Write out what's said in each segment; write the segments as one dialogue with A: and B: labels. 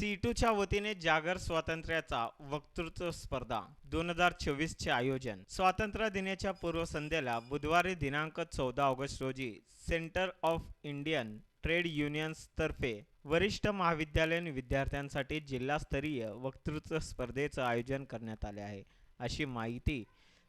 A: सेतूच्या वतीने जागर स्वातंत्र्याचा वक्तृत्व स्पर्धा दोन हजार चोवीसचे आयोजन. स्वातंत्र्य दिनाच्या पूर्वसंध्येला बुधवारी दिनांक चौदा ऑगस्ट रोजी centre of Indian trade unions तर्फे वरिष्ठ महाविद्यालयीन विद्यार्थ्यांसाठी जिल्हास्तरीय वक्तृत्व स्पर्धेचं आयोजन करण्यात आले आहे. अशी माहिती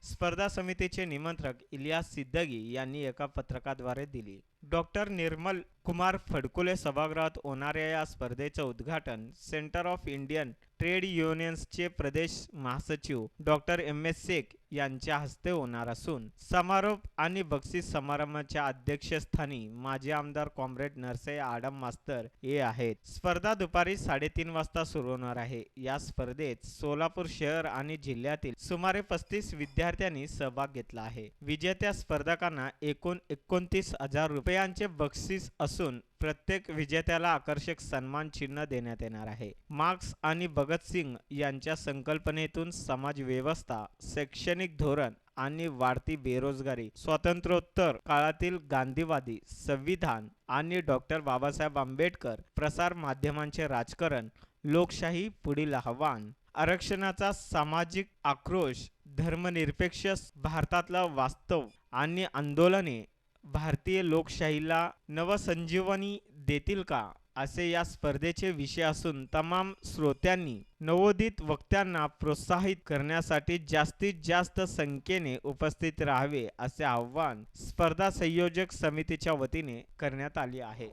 A: स्पर्धा समितीचे निमंत्रक इलियास सिद्दगी यांनी एका पत्रकाद्वारे दिली. डॉक्टर निर्मल कुमार फडकुले सभागृहात होणाऱ्या या स्पर्धेचं उद्घाटन सेंटर ऑफ इंडियन ट्रेड युनियन्सचे प्रदेश महासचिव डॉक्टर एम. एस. शेख यांच्या हस्ते होणार असून समारोप आणि बक्षीस समारंभाच्या अध्यक्षस्थानी माजी आमदार कॉम्रेड नरसय आडम मास्तर हे आहेत. स्पर्धा दुपारी साडेतीन वाजता सुरू होणार आहे. या स्पर्धेत सोलापूर शहर आणि जिल्ह्यातील सुमारे पस्तीस विद्यार्थ्यांनी सहभाग घेतला आहे. विजेत्या स्पर्धकांना एकूण एकोणतीस हजार रुपयांचे बक्षीस असून प्रत्येक विजेत्याला आकर्षक सन्मान चिन्ह देण्यात येणार आहे. मार्क्स आणि भगतसिंग यांच्या संकल्पनेतून समाज व्यवस्था शैक्षणिक धोरण आणि वाढती बेरोजगारी स्वातंत्र्योत्तर काळातील गांधीवादी संविधान आणि डॉक्टर बाबासाहेब आंबेडकर प्रसार माध्यमांचे राजकारण लोकशाही पुढील आव्हान आरक्षणाचा सामाजिक आक्रोश धर्मनिरपेक्ष भारतातलं वास्तव आणि आंदोलने भारतीय लोकशाहीला नवसंजीवनी देतील का? असे या स्पर्धेचे विषय असून तमाम श्रोत्यांनी नवोदित वक्त्यांना प्रोत्साहित करण्यासाठी जास्तीत जास्त संख्येने उपस्थित राहावे असे आवाहन स्पर्धा संयोजक समितीच्या वतीने करण्यात आले आहे.